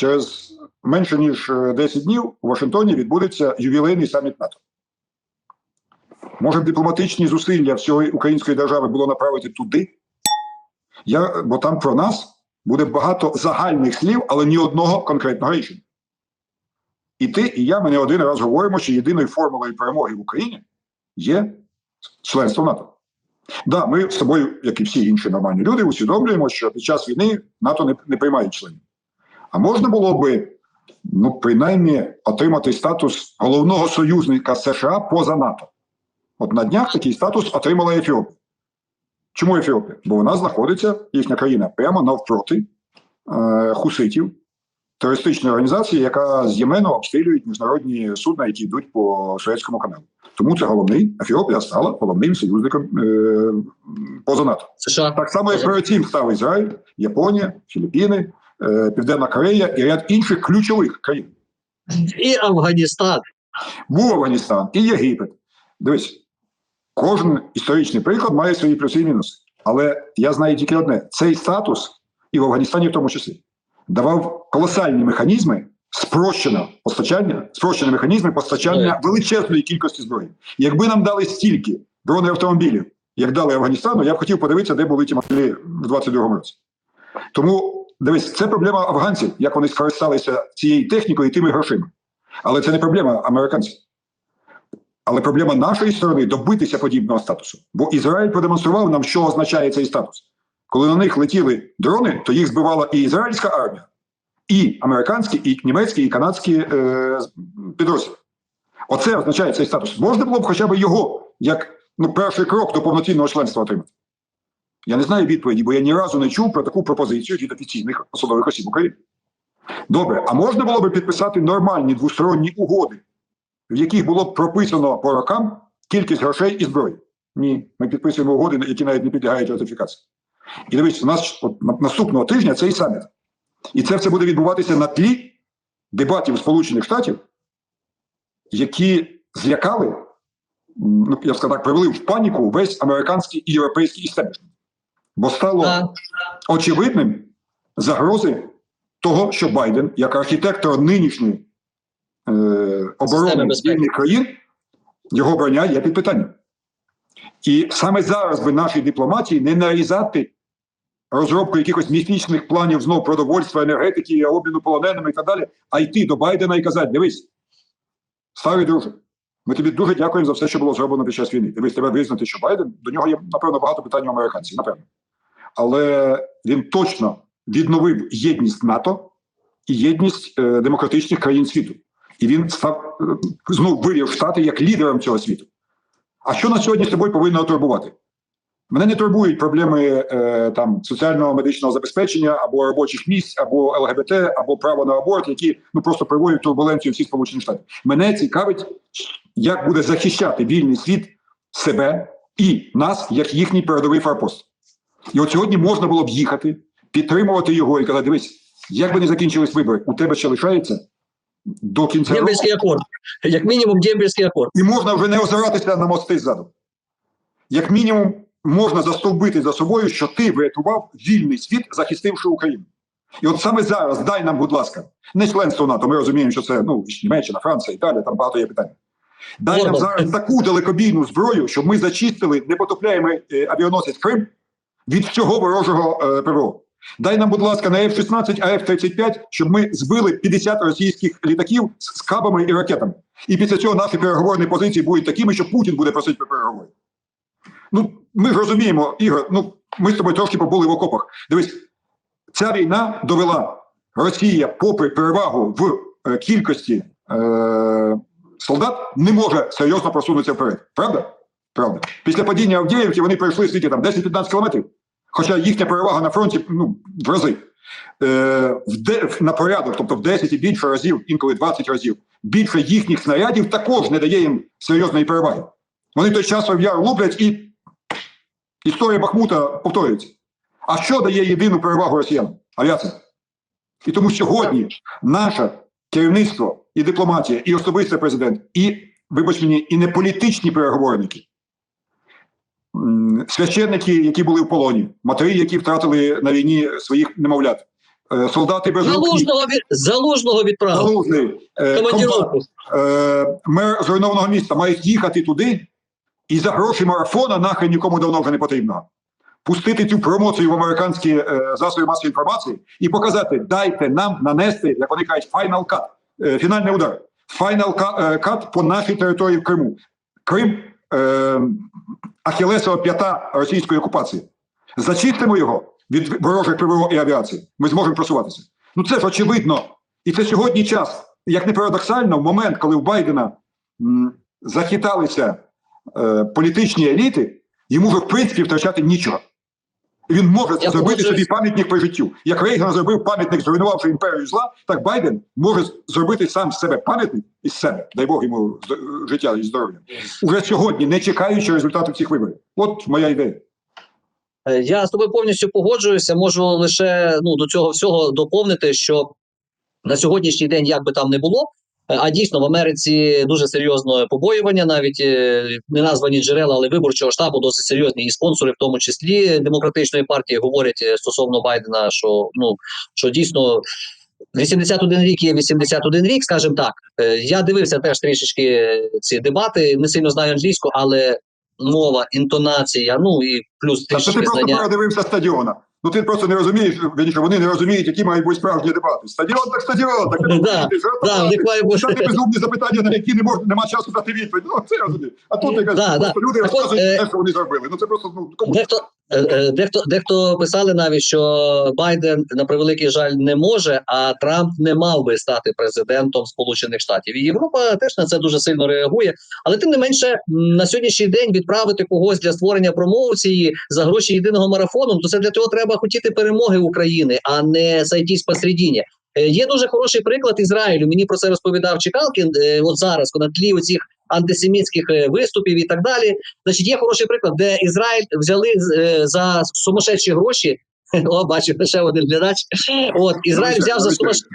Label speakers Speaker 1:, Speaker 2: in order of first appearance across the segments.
Speaker 1: через менше ніж е, 10 днів у Вашингтоні відбудеться ювілейний саміт НАТО. Може, дипломатичні зусилля всієї української держави було направити туди, Я, бо там про нас буде багато загальних слів, але ні одного конкретного рішення. І ти, і я, ми не один раз говоримо, що єдиною формулою перемоги в Україні є членство НАТО. Да, ми з тобою, як і всі інші нормальні люди, усвідомлюємо, що під час війни НАТО не, не приймає членів. А можна було би, ну, принаймні, отримати статус головного союзника США поза НАТО. От на днях такий статус отримала Ефіопія. Чому Ефіопія? Бо вона знаходиться, їхня країна, прямо навпроти е, хуситів, терористичної організації, яка з Ємену обстрілюють міжнародні судна, які йдуть по Суецькому каналу. Тому це головний Ефіопія стала головним союзником е, поза НАТО.
Speaker 2: США.
Speaker 1: Так само, як перед цим став Ізраїль, Японія, Філіппіни, Південна Корея і ряд інших ключових країн.
Speaker 2: і Афганістан.
Speaker 1: Був Афганістан і Єгипет. Дивись, кожен історичний приклад має свої плюси і мінуси. Але я знаю тільки одне: цей статус, і в Афганістані в тому числі, давав колосальні механізми спрощеного постачання, спрощені механізми постачання величезної кількості зброї. Якби нам дали стільки бронеавтомобілів, як дали Афганістану, я б хотів подивитися, де були ті моделі в 22-му році. Тому дивись, це проблема афганців, як вони скористалися цією технікою і тими грошима. Але це не проблема американців. Але проблема нашої сторони добитися подібного статусу. Бо Ізраїль продемонстрував нам, що означає цей статус. Коли на них летіли дрони, то їх збивала і ізраїльська армія, і американські, і німецькі, і канадські е, підрозділи. Оце означає цей статус. Можна було б хоча б його як ну, перший крок до повноцінного членства отримати. Я не знаю відповіді, бо я ні разу не чув про таку пропозицію від офіційних посадових осіб України. Добре, а можна було б підписати нормальні двосторонні угоди, в яких було б прописано по рокам кількість грошей і зброї? Ні, ми підписуємо угоди, які навіть не підлягають ратифікації. І дивіться, у нас от, наступного тижня цей саміт. І це все буде відбуватися на тлі дебатів Сполучених Штатів, які злякали, ну я б сказав так, привели в паніку весь американський і європейський істеблішмент. Бо стало
Speaker 2: А,
Speaker 1: очевидним загрози того, що Байден, як архітектор нинішньої е, оборони вільних країн, його обрання є під питанням. І саме зараз би нашій дипломатії не нарізати розробку якихось міфічних планів знов продовольства, енергетики, обміну полоненими і так далі, а йти до Байдена і казати: дивись, старий друже, ми тобі дуже дякуємо за все, що було зроблено під час війни. Дивись, треба визнати, що Байден до нього є, напевно, багато питань у американців, напевно. Але він точно відновив єдність НАТО і єдність е, демократичних країн світу. І він став е, знову вивів Штати як лідером цього світу. А що на сьогодні з тобою повинно турбувати? Мене не турбують проблеми е, там соціального медичного забезпечення або робочих місць, або ЛГБТ, або право на аборт, які ну просто приводять турбуленцію всіх сполучених штатів. Мене цікавить, як буде захищати вільний світ себе і нас, як їхній передовий форпост. І от сьогодні можна було б їхати, підтримувати його і казати: дивись, як би не закінчились вибори, у тебе ще лишається до кінця року,
Speaker 2: акорд. Як мінімум, Дембельський акорд.
Speaker 1: і можна вже не озиратися на мости ззаду. Як мінімум, можна застовбити за собою, що ти врятував вільний світ, захистивши Україну. І от саме зараз дай нам, будь ласка, не членство НАТО. Ми розуміємо, що це ну Німеччина, Франція, Італія, там багато є питань. Дай нам зараз таку далекобійну зброю, щоб ми зачистили непотопляємий е, авіаносець Крим від всього ворожого е, ПВО. Дай нам, будь ласка, на F-16, а F-35, щоб ми збили 50 російських літаків з кабами і ракетами. І після цього наші переговорні позиції будуть такими, що Путін буде просити про переговори. Ну, ми ж розуміємо, Ігор, ну ми з тобою трошки побули в окопах. Дивись, ця війна довела Росія, попри перевагу в е, кількості е, солдат, не може серйозно просунутися вперед. Правда? Правда. Після падіння Авдіївки вони пройшли скільки там 10-15 кілометрів. Хоча їхня перевага на фронті ну, в рази. Е, в де, на порядок, тобто в 10 і більше разів, інколи 20 разів, більше їхніх снарядів також не дає їм серйозної переваги. Вони той час в яр луплять і історія Бахмута повторюється. А що дає єдину перевагу росіянам? Авіація. І тому сьогодні наше керівництво і дипломатія, і особистий президент, і, вибач мені, і не політичні переговорники, священники, які були в полоні, матері, які втратили на війні своїх немовлят, е, солдати без
Speaker 2: Залужного, від... Залужного відправив.
Speaker 1: залужний, е,
Speaker 2: Командіровку.
Speaker 1: е, мер зруйнованого міста мають їхати туди і за гроші марафона нахрен нікому давно вже не потрібно. Пустити цю промоцію в американські е, засоби масової інформації і показати, дайте нам нанести, як вони кажуть, final cut, е, фінальний удар. Final cut, cut по нашій території в Криму. Крим е, Ахілесова п'ята російської окупації. Зачистимо його від ворожих ПВО і авіації. Ми зможемо просуватися. Ну це ж очевидно. І це сьогодні час. Як не парадоксально, в момент, коли у Байдена м, захиталися е, політичні еліти, йому вже в принципі втрачати нічого. Він може
Speaker 2: Я
Speaker 1: зробити
Speaker 2: погоджуюсь.
Speaker 1: собі пам'ятник по життю. Як Рейган зробив пам'ятник, зруйнувавши імперію зла, так Байден може зробити сам з себе пам'ятник із себе, дай Бог йому життя і здоров'я. Уже сьогодні, не чекаючи результатів цих виборів. От моя ідея.
Speaker 2: Е, Я з тобою повністю погоджуюся. Можу лише ну до цього всього доповнити, що на сьогоднішній день, як би там не було, а дійсно в Америці дуже серйозне побоювання, навіть е, не названі джерела, але виборчого штабу досить серйозні і спонсори, в тому числі демократичної партії, говорять е, стосовно Байдена, що ну що дійсно. 81 рік є 81 рік, скажімо так. Е, Я дивився теж трішечки ці дебати. Не сильно знаю англійську, але мова, інтонація, ну і плюс
Speaker 1: Та це ти
Speaker 2: трішечки
Speaker 1: просто
Speaker 2: знання.
Speaker 1: передивився стадіона. Ну ти просто не розумієш, вірніше, вони не розуміють, які мають бути справжні дебати. Стадіон так стадіон, так. Ставити безумні запитання, на які не можна, нема часу дати відповідь. Ну це розумієш. А тут якась люди розказують
Speaker 2: е,
Speaker 1: те, що вони зробили. Ну це просто ну кому
Speaker 2: Дехто, е, е, дехто, дехто писали навіть, що Байден на превеликий жаль не може, а Трамп не мав би стати президентом Сполучених Штатів. І Європа теж на це дуже сильно реагує. Але тим не менше, на сьогоднішній день відправити когось для створення промоції за гроші єдиного марафону, то це для цього треба хотіти перемоги України, а не зайтись посередині. Е, Є дуже хороший приклад Ізраїлю. Мені про це розповідав Чекалкін. От зараз на тлі оцих антисемітських е, виступів і так далі. Значить, є хороший приклад, де Ізраїль взяли е, за сумасшедші гроші. О, бачу, ще один глядач. От Ізраїль взяв за сумасшедші.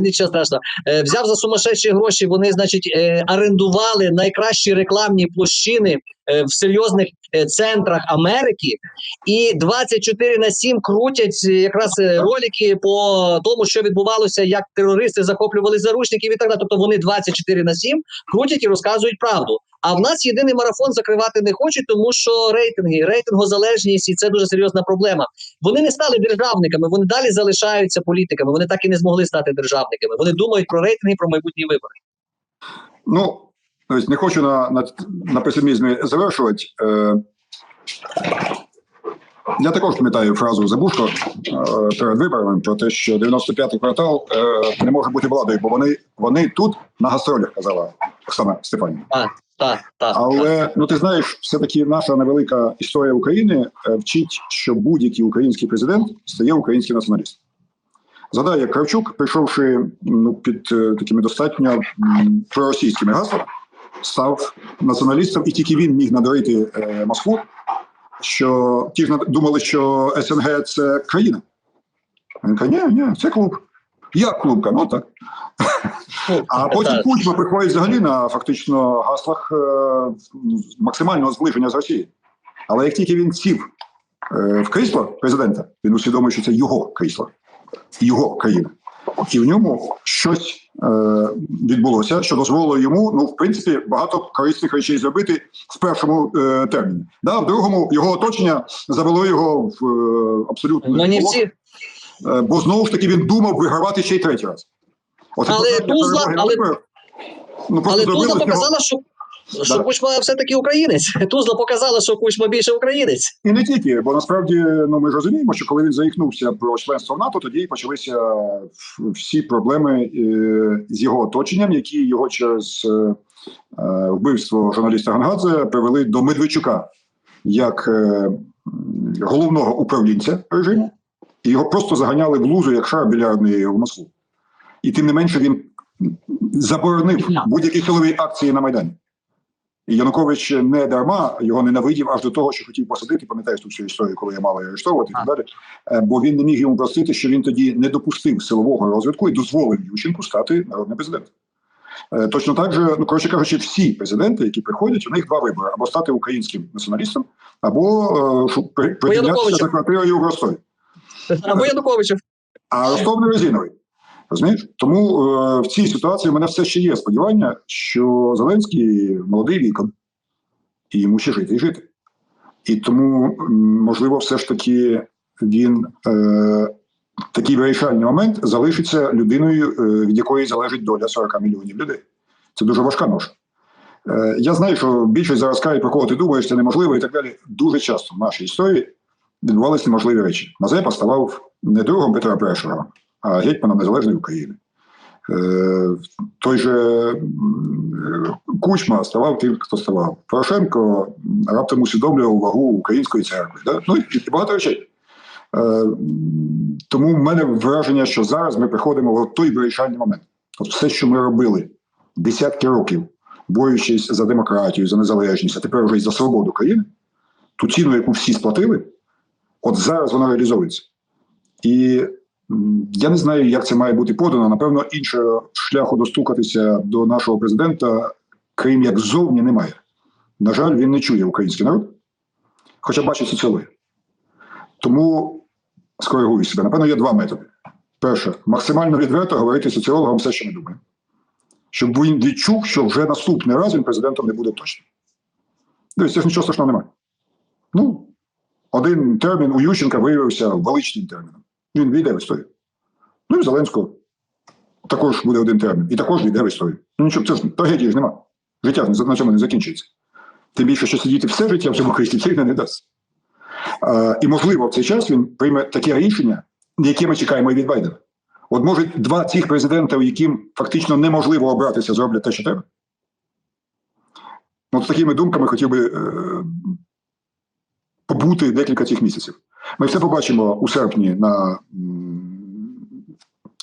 Speaker 2: Нічого страшного. Е, Взяв за сумасшедші гроші. Вони, значить, арендували орендували найкращі рекламні площини в серйозних е, центрах Америки, і 24 на 7 крутять е, якраз е, ролики по тому, що відбувалося, як терористи захоплювали заручників і так далі. Тобто вони 24 на 7 крутять і розказують правду. А в нас єдиний марафон закривати не хочуть, тому що рейтинги, рейтингозалежність, і це дуже серйозна проблема. Вони не стали державниками, вони далі залишаються політиками. Вони так і не змогли стати державниками. Вони думають про рейтинги, про майбутні вибори.
Speaker 1: Ну, тобто не хочу на, на, на песимізмі завершувати. Е, я також пам'ятаю фразу Забушко е, перед виборами про те, що 95-й квартал е, не може бути владою, бо вони, вони тут на гастролях, казала Оксана Стефанівна.
Speaker 2: Так, так, так.
Speaker 1: Але ну ти знаєш, все-таки наша невелика історія України е, вчить, що будь-який український президент стає українським націоналістом. Згадай, як Кравчук, прийшовши ну, під е, такими достатньо проросійськими гаслами, став націоналістом, і тільки він міг надурити е, Москву, що ті ж думали, що СНГ це країна. Він каже, ні, ні, це клуб. Як клуб? Каже, Ну так. А потім. Кучма приходить взагалі на фактично гаслах е, максимального зближення з Росією. Але як тільки він сів е, в крісло президента, він усвідомив, що це його крісло, його країна. І в ньому щось е, відбулося, що дозволило йому, ну, в принципі, багато корисних речей зробити в першому е, терміні. Да, в другому його оточення завело його в е, абсолютно.
Speaker 2: Ну, не всі.
Speaker 1: Е, бо знову ж таки він думав вигравати ще й третій раз. Оце
Speaker 2: Але Тузла- але-
Speaker 1: ну,
Speaker 2: Але Тузла показала, що, що Кучма все-таки українець. Тузла показала, що Кучма більше українець.
Speaker 1: І не тільки, бо насправді ну ми ж розуміємо, що коли він заїхнувся про членство в НАТО, тоді почалися всі проблеми е, з його оточенням, які його через е, е, вбивство журналіста Гангадзе привели до Медведчука як головного управлінця режиму, і його просто заганяли в лузу як шар більярдний в Москву. І тим не менше він заборонив будь-які силові акції на Майдані. І Янукович не дарма його ненавидів аж до того, що хотів посадити. Пам'ятаєш ту всю історію, коли я мали арештовувати і так далі. Е, Бо він не міг йому простити, що він тоді не допустив силового розвитку і дозволив Ющенку стати народним президентом. Е, Точно так же, ну коротше кажучи, всі президенти, які приходять, у них два вибори: або стати українським націоналістом, або е, шу- при- притинятися
Speaker 2: Януковичу.
Speaker 1: за квартирою в Ростові.
Speaker 2: Або Януковичів.
Speaker 1: А Ростов не резиновий. Розумієш? Тому е, в цій ситуації в мене все ще є сподівання, що Зеленський молодий віком, і йому ще жити і жити. І тому, можливо, все ж таки він е, такий вирішальний момент залишиться людиною, е, від якої залежить доля 40 мільйонів людей. Це дуже важка ноша. Е, я знаю, що більшість зараз каже, про кого ти думаєш, це неможливо і так далі. Дуже часто в нашій історії відбувалися неможливі речі. Мазепа ставав не другом Петра І, а гетьманом Незалежної України. Е, той же Кучма ставав тим, хто ставав. Порошенко раптом усвідомлював вагу української церкви. Да? Ну і багато речей. Е, Тому в мене враження, що зараз ми приходимо в той вирішальний момент. От все, що ми робили десятки років, борючись за демократію, за незалежність, а тепер вже й за свободу країни, ту ціну, яку всі сплатили, от зараз вона реалізовується. І я не знаю, як це має бути подано. Напевно, іншого шляху достукатися до нашого президента, крім як ззовні, немає. На жаль, він не чує український народ, хоча бачить цілує. Тому скоригую себе. Напевно, є два методи. Перше, максимально відверто говорити соціологам все, що ми думаємо. Щоб він відчув, що вже наступний раз він президентом не буде точно. Дивіться, ж нічого страшного немає. Ну, один термін у Ющенка виявився величним терміном. Він війде в історію. Ну і Зеленського також буде один термін. І також війде в історію. Ну нічого, це ж трагедії ж нема. Життя на цьому не закінчується. Тим більше, що сидіти все життя в цьому кріслі, це не дасть. А, і, можливо, в цей час він прийме таке рішення, яке ми чекаємо і від Байдена. От може два цих президента, яким фактично неможливо обратися, зроблять те, що треба. Ну, з такими думками хотів би е, побути декілька цих місяців. Ми все побачимо у серпні на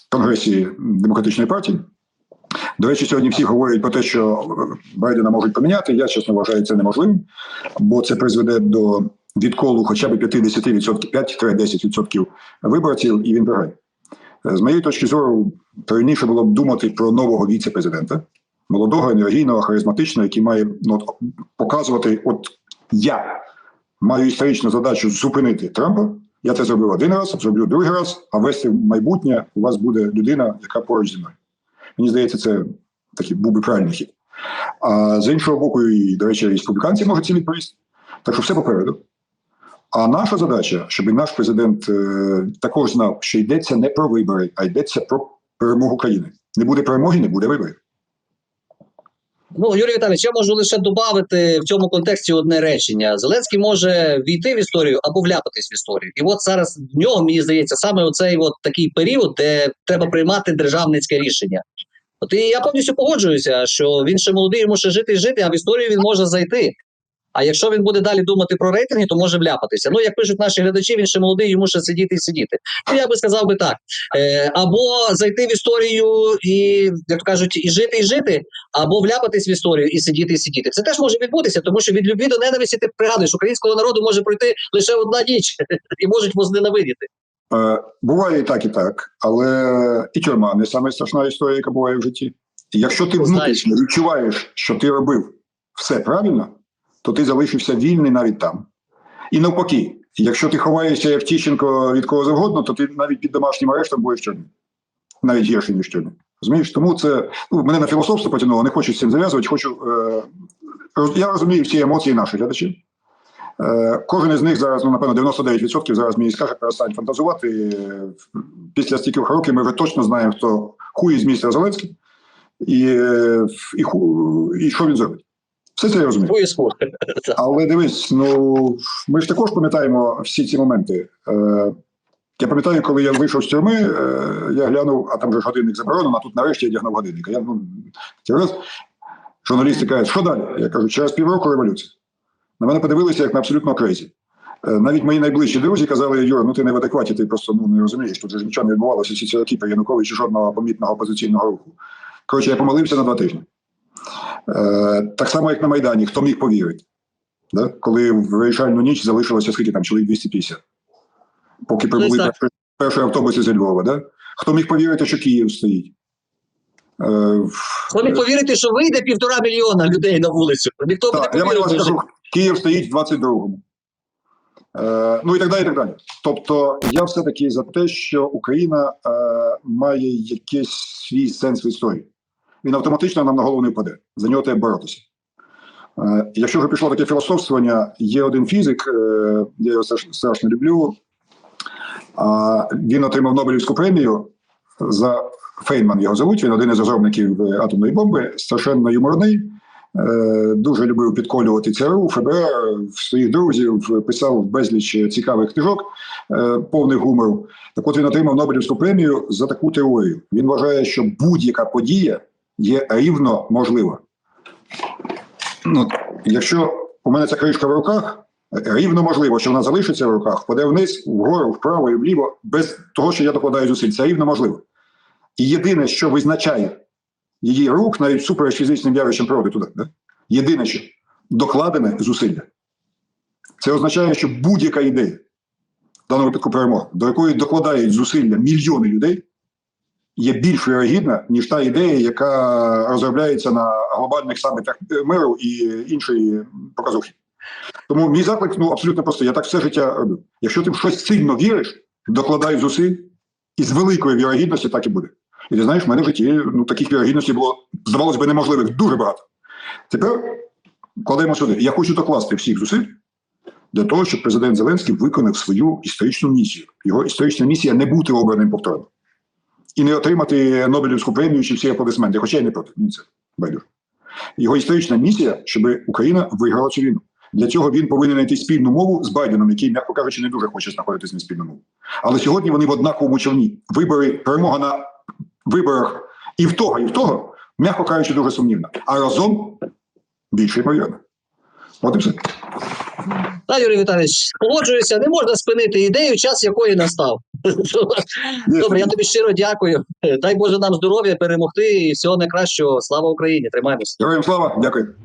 Speaker 1: Конгресі Демократичної партії. До речі, сьогодні всі говорять про те, що е, Байдена можуть поміняти. Я чесно вважаю це неможливим, бо це призведе до відколу хоча б 50%, 5-10% виборців, і він програє. Е, З моєї точки зору, правильніше було б думати про нового віце-президента, молодого, енергійного, харизматичного, який має ну, показувати, от я маю історичну задачу зупинити Трампа. Я це зробив один раз, зроблю другий раз, а вести в майбутнє у вас буде людина, яка поруч зі мною. Мені здається, це такий був би правильний хід. А з іншого боку, і, до речі, республіканці можуть цим відповісти. Так що все попереду. А наша задача, щоб наш президент е, також знав, що йдеться не про вибори, а йдеться про перемогу країни. Не буде перемоги, не буде виборів.
Speaker 2: Ну, Юрій Віталійович, я можу лише додати в цьому контексті одне речення: Зеленський може війти в історію або вляпатись в історію. І от зараз в нього мені здається саме оцей от такий період, де треба приймати державницьке рішення. От і я повністю погоджуюся, що він ще молодий, йому ще жити і жити, а в історію він може зайти. А якщо він буде далі думати про рейтинги, то може вляпатися. Ну, як пишуть наші глядачі, він ще молодий, йому ще сидіти і сидіти. Ну, я би сказав би так: е, або зайти в історію і, як то кажуть, і жити, і жити, або вляпатись в історію і сидіти, і сидіти. Це теж може відбутися, тому що від любві до ненависті ти пригадуєш, українського народу може пройти лише одна ніч і можуть возненавидіти.
Speaker 1: Е, буває і так, і так, але і тюрма не саме страшна історія, яка буває в житті. Якщо ти внутрішньо відчуваєш, що ти робив все правильно, то ти залишився вільний навіть там. І навпаки, якщо ти ховаєшся як Тіщенко від кого завгодно, то ти навіть під домашнім арештом будеш тюрмі. Навіть гірше, ніж тюрмі. Розумієш? Тому це ну, мене на філософство потягнуло, не хочу з цим зав'язувати. Хочу, е, я розумію всі емоції наших глядачів. Е, Кожен із них зараз, ну напевно, 99% зараз мені скаже, перестань фантазувати. Е, Після стільки років ми вже точно знаємо, хто хуй з містера Зеленський і, е, і, і що він зробить. Все це я розумію. Але дивись, ну ми ж також пам'ятаємо всі ці моменти. Е, я пам'ятаю, коли я вийшов з тюрми, е, я глянув, а там же ж годинник заборонено, а тут нарешті я дягнув годинник. Я ну, раз, журналісти кажуть, що далі? Я кажу, через півроку революція. На мене подивилися як на абсолютно крейзі. Е, Навіть мої найближчі друзі казали, Юра, ну ти не в адекваті, ти просто ну, не розумієш, тут ж нічого не відбувалося всі ці роки при Януковичі жодного помітного опозиційного руху. Коротше, я помолився на два тижні. Е, так само, як на Майдані, хто міг повірити, да? коли в вирішальну ніч залишилося скільки там, чоловік 250, поки
Speaker 2: Ну,
Speaker 1: прибули перші, перші автобуси зі Львова. Да? Хто міг повірити, що Київ стоїть? Е,
Speaker 2: Ви міг повірити, що вийде півтора мільйона людей на вулицю. Ніхто
Speaker 1: Так,
Speaker 2: не
Speaker 1: я маю
Speaker 2: повірив.
Speaker 1: вас
Speaker 2: би,
Speaker 1: скажу, Київ стоїть в 22-му. Е, ну і так далі. і так далі. Тобто, я все-таки за те, що Україна має якийсь свій сенс в історії. Він автоматично нам на голову не впаде. За нього треба боротися. Е, якщо вже пішло таке філософствування, є один фізик, е, я його страш- страшно люблю. Він отримав Нобелівську премію за Фейнман його зовуть. Він один із розробників атомної бомби, страшенно юморний. Е, Дуже любив підколювати ЦРУ, ФБР, своїх друзів, писав безліч цікавих книжок, повних гумору. Так от він отримав Нобелівську премію за таку теорію. Він вважає, що будь-яка подія є рівно можлива. Ну, якщо у мене ця кришка в руках, рівно можливо, що вона залишиться в руках, впаде вниз, вгору, вправо і вліво, без того, що я докладаю зусиль. Це рівно можливо. І єдине, що визначає її рух, навіть супереч фізичним явищам природи туди, да? єдине, що докладене зусилля. Це означає, що будь-яка ідея, в даному випадку перемога, до якої докладають зусилля мільйони людей, є більш вірогідна, ніж та ідея, яка розробляється на глобальних самітах миру і іншої показухи. Тому мій заклик ну, абсолютно простий. Я так все життя робив. Якщо ти в щось сильно віриш, докладай зусиль, і з великою вірогідністю так і буде. І ти знаєш, в мене в житті ну, таких вірогідностей було, здавалось би, неможливих дуже багато. Тепер кладемо сюди. Я хочу докласти всіх зусиль для того, щоб президент Зеленський виконав свою історичну місію. Його історична місія не бути обраним повторно. І не отримати Нобелівську премію чи всі аплодисменти, хоча я не проти. Ні, це байдуже. Його історична місія, щоб Україна виграла цю війну. Для цього він повинен знайти спільну мову з Байденом, який, м'яко кажучи, не дуже хоче знаходити з ним спільну мову. Але сьогодні вони в однаковому човні. Вибори, перемога на виборах і в того, і в того, м'яко кажучи, дуже сумнівна. А разом більше ймовірно. От і все.
Speaker 2: Та, Юрій Віталійович, погоджуюся, не можна спинити ідею, час якої настав. Добре, я тобі щиро дякую. Дай Боже нам здоров'я, перемогти і всього найкращого. Слава Україні! Тримаємось.
Speaker 1: Героям слава, дякую.